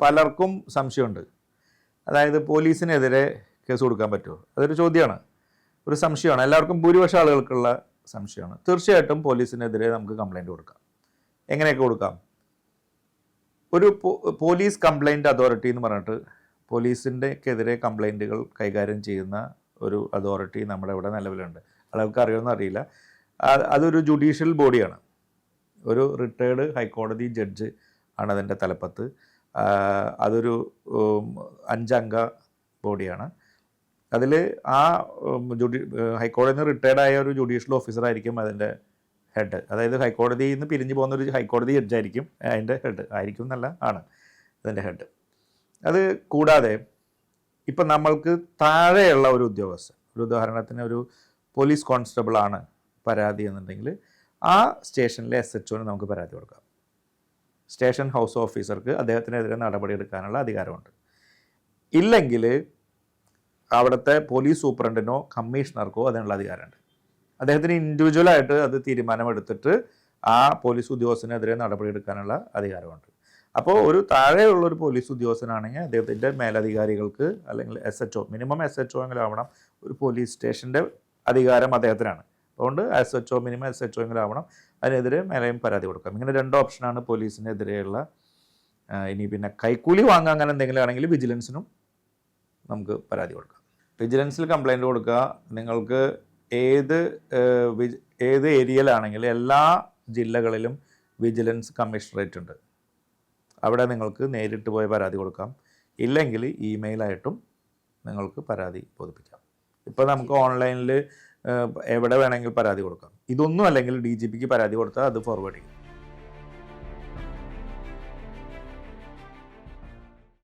പലർക്കും സംശയമുണ്ട്. അതായത് പോലീസിനെതിരെ കേസ് കൊടുക്കാൻ പറ്റുമോ? അതൊരു ചോദ്യമാണ്. ഒരു സംശയമാണ്. എല്ലാവർക്കും ഭൂരിപക്ഷം ആളുകൾക്കുള്ള സംശയമാണ്. തീർച്ചയായിട്ടും പോലീസിനെതിരെ നമുക്ക് കംപ്ലൈന്റ് കൊടുക്കാം. എങ്ങനെയൊക്കെ കൊടുക്കാം? ഒരു പോലീസ് കംപ്ലൈന്റ് അതോറിറ്റി എന്ന് പറഞ്ഞിട്ട് പോലീസിന്റെക്കെതിരെ കംപ്ലൈന്റുകൾ കൈകാര്യം ചെയ്യുന്ന ഒരു അതോറിറ്റി നമ്മുടെ ഇവിടെ നിലവിലുണ്ട്. ആളുകൾക്ക് അറിയുമെന്ന് അറിയില്ല. അതൊരു ജുഡീഷ്യൽ ബോഡിയാണ് ഒരു റിട്ടയേർഡ് ഹൈക്കോടതി ജഡ്ജ് ആണ് അതിന്റെ തലപ്പത്ത്. അതൊരു അഞ്ചംഗ ബോഡിയാണ്. അതിൽ ആ ജുഡി ഹൈക്കോടതിയിൽ നിന്ന് റിട്ടയർഡ് ആയ ഒരു ജുഡീഷ്യൽ ഓഫീസർ ആയിരിക്കും അതിന്റെ ഹെഡ്. അതായത് ഹൈക്കോടതിയിൽ നിന്ന് പിരിഞ്ഞു പോകുന്ന ഒരു ഹൈക്കോടതി ജഡ്ജായിരിക്കും അതിന്റെ ഹെഡ്. ആയിരിക്കും എന്നല്ല ആണ് അതിന്റെ ഹെഡ്. അത് കൂടാതെ ഇപ്പം നമ്മൾക്ക് താഴെയുള്ള ഒരു ഉദ്യോഗസ്ഥൻ ഒരു ഉദാഹരണത്തിന് ഒരു പോലീസ് കോൺസ്റ്റബിളാണ് പരാതി എന്നുണ്ടെങ്കിൽ ആ സ്റ്റേഷനിലെ എസ് എച്ച് ഒന് നമുക്ക് പരാതി കൊടുക്കാം. സ്റ്റേഷൻ ഹൗസ് ഓഫീസർക്ക് അദ്ദേഹത്തിനെതിരെ നടപടിയെടുക്കാനുള്ള അധികാരമുണ്ട്. ഇല്ലെങ്കിൽ അവിടുത്തെ പോലീസ് സൂപ്രണ്ടിനോ കമ്മീഷണർക്കോ അതിനുള്ള അധികാരമുണ്ട്. അദ്ദേഹത്തിന് ഇൻഡിവിജ്വലായിട്ട് അത് തീരുമാനമെടുത്തിട്ട് ആ പോലീസ് ഉദ്യോഗസ്ഥനെതിരെ നടപടിയെടുക്കാനുള്ള അധികാരമുണ്ട്. അപ്പോൾ ഒരു താഴെയുള്ള ഒരു പോലീസ് ഉദ്യോഗസ്ഥനാണെങ്കിൽ അദ്ദേഹത്തിന്റെ മേലധികാരികൾക്ക് അല്ലെങ്കിൽ S H O minimum S H O എങ്കിലും ആവണം ഒരു പോലീസ് സ്റ്റേഷന്റെ അധികാരം അദ്ദേഹത്തിനാണ്. അതുകൊണ്ട് S H O minimum S H O എങ്കിലും ആവണം. അതിനെതിരെ മേലെയും പരാതി കൊടുക്കാം. ഇങ്ങനെ രണ്ട് ഓപ്ഷനാണ് പോലീസിനെതിരെയുള്ള ഇനി പിന്നെ കൈക്കൂലി വാങ്ങാൻ അങ്ങനെ എന്തെങ്കിലും ആണെങ്കിൽ വിജിലൻസിനും നമുക്ക് പരാതി കൊടുക്കാം. വിജിലൻസിൽ കംപ്ലൈന്റ് കൊടുക്കുക. നിങ്ങൾക്ക് ഏത് ഏത് ഏരിയയിലാണെങ്കിലും എല്ലാ ജില്ലകളിലും വിജിലൻസ് കമ്മീഷണറേറ്റ് ഉണ്ട്. അവിടെ നിങ്ങൾക്ക് നേരിട്ട് പോയി പരാതി കൊടുക്കാം. ഇല്ലെങ്കിൽ ഇമെയിലായിട്ടും നിങ്ങൾക്ക് പരാതി ബോധിപ്പിക്കാം. ഇപ്പോൾ നമുക്ക് ഓൺലൈനിൽ എവിടെ വേണമെങ്കിൽ പരാതി കൊടുക്കാം. ഇതൊന്നും അല്ലെങ്കിൽ ഡി ജി പിക്ക് പരാതി കൊടുത്താൽ അത് ഫോർവേഡ് ചെയ്യും.